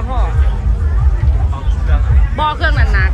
นะพ่อบอเครื่องนักหนัก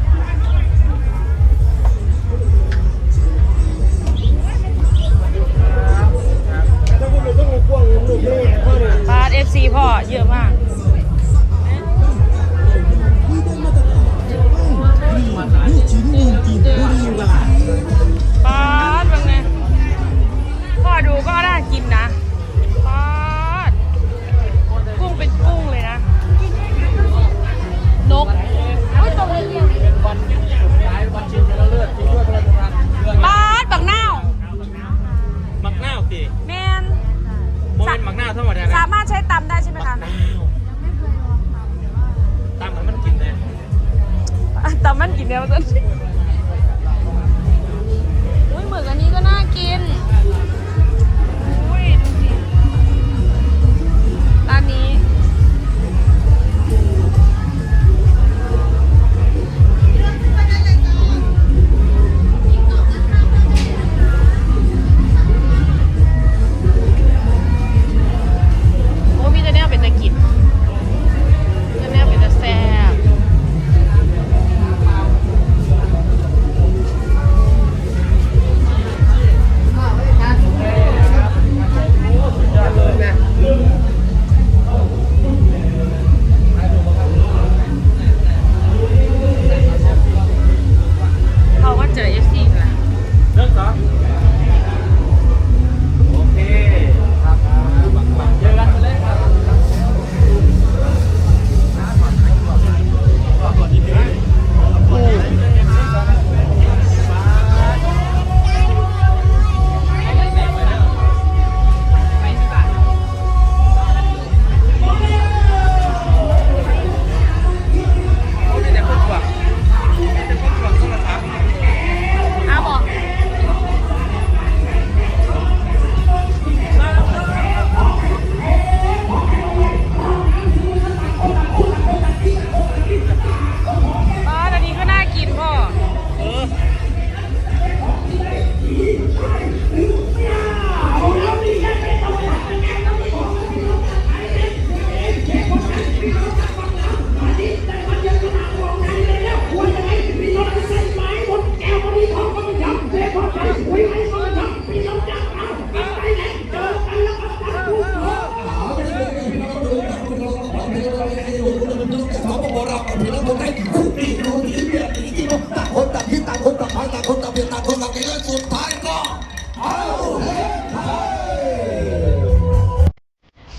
นกินเนี่ยมันจะอุ้ย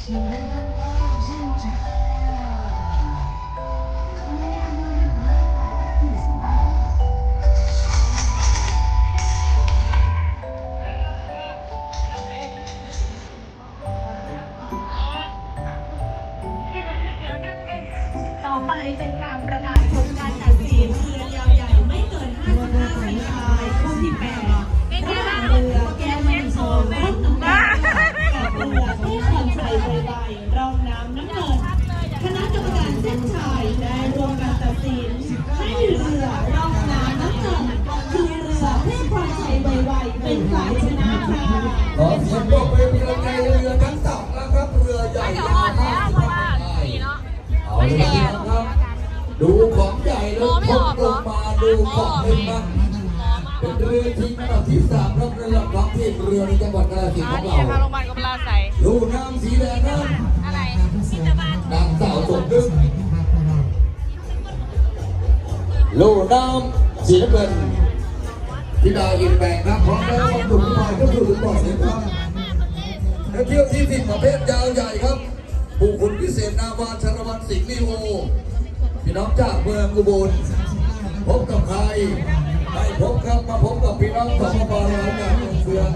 ต่อไปเป็นการประกาศผลการตัดสินเรือยาวใหญ่ไม่เกิน 55เซนชายคู่ที่8 ขอเสียงปรบมือเป็นกำลังใจเรือทั้งสองนะครับเรือใหญ่จะอ่อนแล้วเพราะว่าสีเนาะเอาละครับดูของใหญ่แล้วพกลงมาดูของเล็กนะเป็นเรือที่อันดับที่สามครับในลำพังที่เรือในจังหวัดกาฬสินธุ์ของเราโรงพยาบาลกำลาใสดูน้ำสีแดงนั้นอะไรนางสาวสมนึกลูกน้ำสีน้ำเงิน ที่ดาวอินแบงครับพร้อมแล้วครับหนุ่มชายก็คือหนุ่มต่อเสียงครับและเที่ยวที่สิบประเภทยาวใหญ่ครับผู้คุณพิเศษนาวาชรวันสิงห์ลีโอพี่น้องจากเมืองอุบลพบกับใครไม่พบครับมาพบกับพี่น้องสปปลาวจากเมืองเฟือง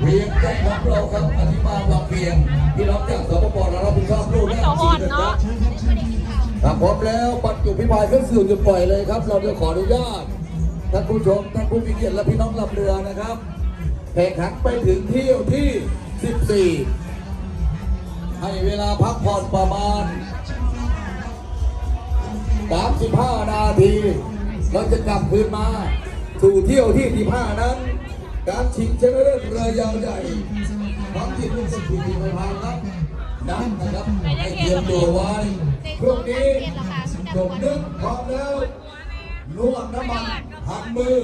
เวียงใจของเราครับอธิมาบางเพียงพี่น้องจากสปปลาวรับผิดชอบลูกและสองอ่อนเนาะครับพร้อมแล้วบรรจุพิพายเครื่องสื่อจุดปล่อยเลยครับ เราจะขออนุญาต ท่านผู้ชมท่านผู้มีเกียรติและพี่น้องลำเรือนะครับแข่งขันไปถึงเที่ยวที่ 14 ให้เวลาพักผ่อนประมาณ 35 นาที เราจะกลับคืนมา สู่เที่ยวที่ 15 นั้น การชิงชนะเลิศเรือยาวใหญ่ความจิตลูกสกุลทีมพานครับนัดนะครับให้เตรียมตัวไว้พรุ่งนี้จบนึกพร้อมแล้ว นวดน้ำมันหันมือ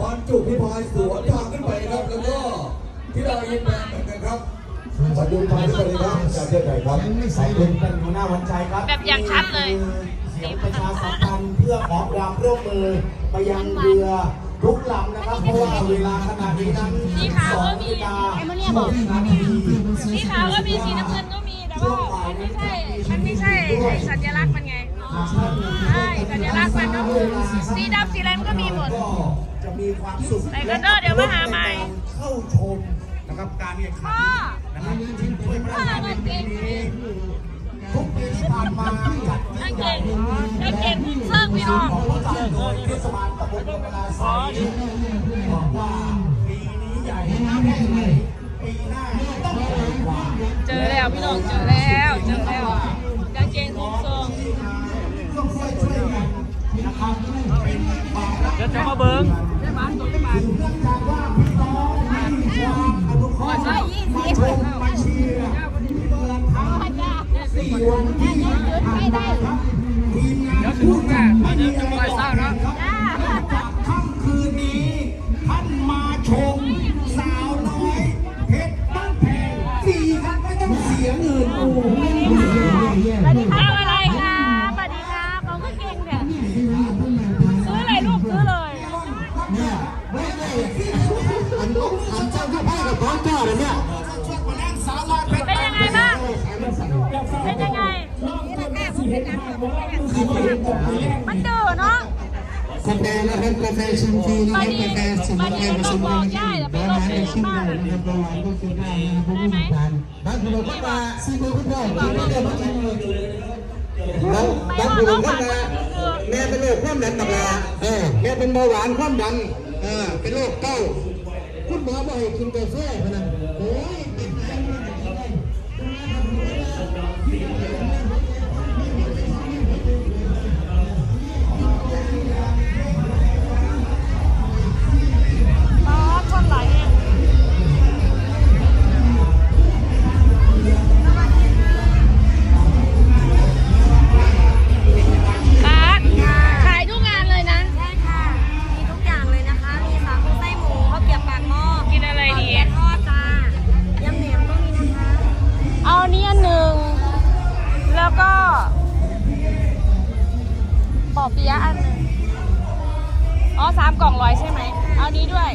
บรรจุพิพายสวนทางขึ้นไปครับแล้วก็ที่เรายินแบนเหมือนกันครับมาดูไปด้วยนะครับจากเชียงใหม่ครับยังไม่ใส่ลงเป็นหัวหน้าวันชัยครับแบบอย่างชัดเลยเสียงประชาสัมพันธ์เพื่อขอความร่วมมือไปยังเรือทุกลำนะครับ เพราะว่าเวลาขนาดนี้นั้นสีขาวสอก็งมีนาฬิกาไอ้มันเนี่ยบอกหกนาทีสีขาวก็มีสีน้ำเงินก็มีแต่ว่ามันไม่ใช่มันไม่ใช่ไอ้สัญลักษณ์มันไง ใช่สัญลักษณ์มันก็คือสีดำสีอะไรมันก็มีหมดก็จะมีความสุขไหนกันเด้อเดี๋ยวมาหาใหม่ เข้าชมนะครับการแข่งขันนะครับที่ถ้วยพระราชทานปีนี้ทุกปีที่ผ่านมาจัดกางเกงกางเกงเสื้อพี่น้องของผู้จัดโดยเทศบาลตำบลกำลาไซบอกว่าปีนี้ใหญ่แค่ไหนปีหน้าต้องใหญ่กว่าเจอแล้วพี่น้องเจอแล้วเจอแล้ว ดี๋ยวจะมาเบิ้งเนื่องจากว่าพี่น้องมีความอนุเคราะห์มาชมมาเชียร์ตลอดทั้งสี่วันที่ผ่านมาครับทีมงานทุกท่านไม่มีอะไรต้องการครับนะค่ำคืนนี้ ท่านมาชม สาวน้อย เพชรบ้านแพงฟรีครับไม่ต้องเสียเงินโอ้ มันเดือเนาะกาแฟนะครับกาแฟชิมฟรีนะครับนี้กาแฟสมุวันไพรผสงมบกัอกนย่าอย่าไปร้านลบอาหารเอในงชิมบ้าได้งนะครับระว่างก็กินได้นะครับผู้บริการบ้างคนก็มาซีโร่คุณพ่อกินไม่ได้มาแล้วบ้างคนก็มาแม่เป็นโรคความดันตับลาเออแม่เป็นเบาหวานความดันเออเป็นโรคเก้าคุณหมอบอกให้กินกาแฟเพนันโอ้ย ปอเปี๊ยะอันหนึ่งอ๋อสามกล่องร้อยใช่ไหม เอานี้ด้วย